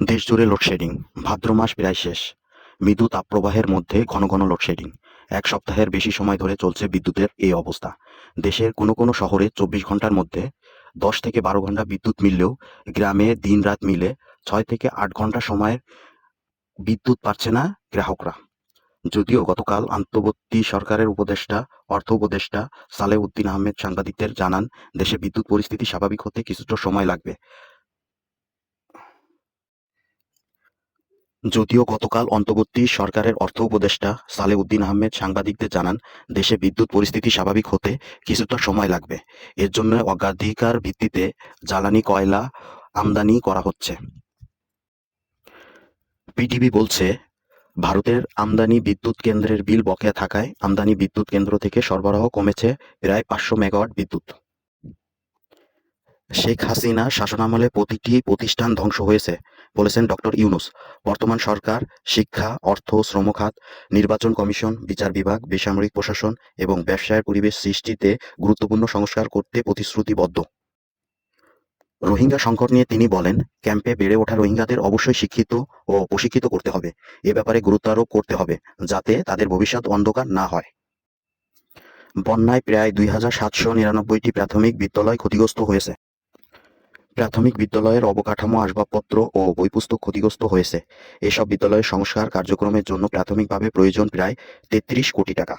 দেশজুড়ে লোডশেডিং ভাদ্র মাস প্রায় শেষ। মৃদু তাপপ্রবাহের মধ্যে ঘন ঘন লোডশেডিং এক সপ্তাহের বেশি সময় ধরে চলছে বিদ্যুতের এই অবস্থা। দেশের কোনো কোনো শহরে চব্বিশ ঘণ্টার মধ্যে দশ থেকে বারো ঘণ্টা বিদ্যুৎ মিললেও গ্রামে দিন রাত মিলে ছয় থেকে আট ঘণ্টা সময়ের বিদ্যুৎ পাচ্ছে না গ্রাহকরা। যদিও গতকাল আন্তর্বর্তী সরকারের উপদেষ্টা, অর্থ উপদেষ্টা সালেহ উদ্দিন আহমেদ সাংবাদিকদের জানান, দেশে বিদ্যুৎ পরিস্থিতি স্বাভাবিক হতে কিছুটা সময় লাগবে। যদিও গতকাল অন্তর্বর্তী সরকারের অর্থ উপদেষ্টা সালেহ উদ্দিন আহমেদ সাংবাদিকদের জানান, দেশে বিদ্যুৎ পরিস্থিতি স্বাভাবিক হতে কিছুটা সময় লাগবে। এর জন্য অগ্রাধিকার ভিত্তিতে জ্বালানি কয়লা আমদানি করা হচ্ছে। পিটিভি বলছে, ভারতের আমদানি বিদ্যুৎ কেন্দ্রের বিল বকেয়া থাকায় আমদানি বিদ্যুৎ কেন্দ্র থেকে সরবরাহ কমেছে প্রায় পাঁচশো মেগাওয়াট বিদ্যুৎ। শেখ হাসিনা শাসনামলে প্রতিটি প্রতিষ্ঠান ধ্বংস হয়েছে, বলেছেন ডক্টর ইউনুস। বর্তমান সরকার, শিক্ষা, অর্থ, শ্রম খাত, নির্বাচন কমিশন, বিচার বিভাগ, বেসামরিক প্রশাসন এবং ব্যবসায়ের পরিবেশ সৃষ্টিতে গুরুত্বপূর্ণ সংস্কার করতে প্রতিশ্রুতিবদ্ধ। রোহিঙ্গা সংকট নিয়ে তিনি বলেন, ক্যাম্পে বেড়ে ওঠা রোহিঙ্গাদের অবশ্যই শিক্ষিত ও প্রশিক্ষিত করতে হবে। এ ব্যাপারে গুরুত্ব আরোপ করতে হবে, যাতে তাদের ভবিষ্যৎ অন্ধকার না হয়। বন্যায় প্রায় দুই হাজার সাতশো নিরানব্বইটি প্রাথমিক বিদ্যালয় ক্ষতিগ্রস্ত হয়েছে। প্রাথমিক বিদ্যালয়ের অবকাঠামো আসবাবপত্র ও বই পুস্তক ক্ষতিগ্রস্ত হয়েছে। এসব বিদ্যালয়ের সংস্কার কার্যক্রমের জন্য প্রাথমিকভাবে প্রয়োজন প্রায় তেত্রিশ কোটি টাকা।